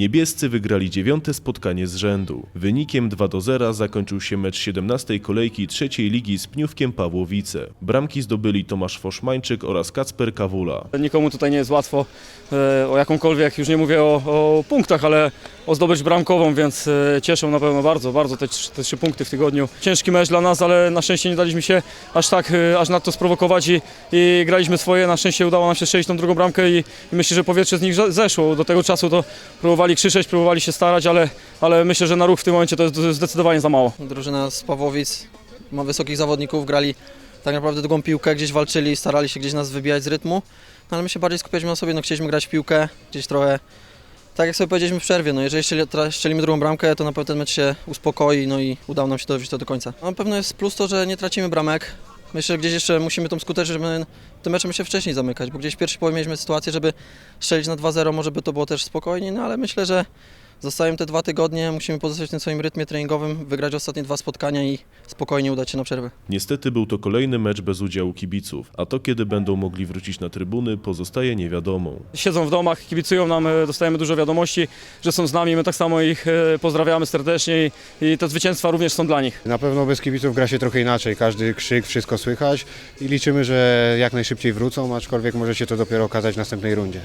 Niebiescy wygrali dziewiąte spotkanie z rzędu. Wynikiem 2 do 0 zakończył się mecz 17 kolejki trzeciej ligi z Pniówkiem Pawłowice. Bramki zdobyli Tomasz Foszmańczyk oraz Kacper Kawula. Nikomu tutaj nie jest łatwo e, o jakąkolwiek, już nie mówię o, o punktach, ale o bramkową, więc e, cieszą na pewno bardzo, bardzo te, te trzy punkty w tygodniu. Ciężki mecz dla nas, ale na szczęście nie daliśmy się aż tak, e, aż nadto sprowokować i, i graliśmy swoje. Na szczęście udało nam się strzelić tą drugą bramkę i, i myślę, że powietrze z nich ze- zeszło. Do tego czasu to próbowali krzyczeć, próbowali się starać, ale, ale myślę, że na ruch w tym momencie to jest zdecydowanie za mało. Drużyna z Pawłowic ma wysokich zawodników, grali tak naprawdę długą piłkę, gdzieś walczyli, starali się gdzieś nas wybijać z rytmu, no ale my się bardziej skupialiśmy na sobie, no chcieliśmy grać piłkę, gdzieś trochę, tak jak sobie powiedzieliśmy w przerwie, no jeżeli strzeli- strzelimy drugą bramkę, to na pewno ten mecz się uspokoi, no i udało nam się dowieść to do końca. No, na pewno jest plus to, że nie tracimy bramek, myślę, że gdzieś jeszcze musimy tą skuteczność, żeby tym meczem się wcześniej zamykać, bo gdzieś w pierwszej połowie mieliśmy sytuację, żeby strzelić na 2-0, może by to było też spokojniej, no ale myślę, że Zostają te dwa tygodnie, musimy pozostać w tym swoim rytmie treningowym, wygrać ostatnie dwa spotkania i spokojnie udać się na przerwę. Niestety był to kolejny mecz bez udziału kibiców, a to kiedy będą mogli wrócić na trybuny pozostaje niewiadomą. siedzą w domach, kibicują nam, e, dostajemy dużo wiadomości, że są z nami, my tak samo ich e, pozdrawiamy serdecznie i, i te zwycięstwa również są dla nich. Na pewno bez kibiców gra się trochę inaczej, każdy krzyk, wszystko słychać i liczymy, że jak najszybciej wrócą, aczkolwiek może się to dopiero okazać w następnej rundzie.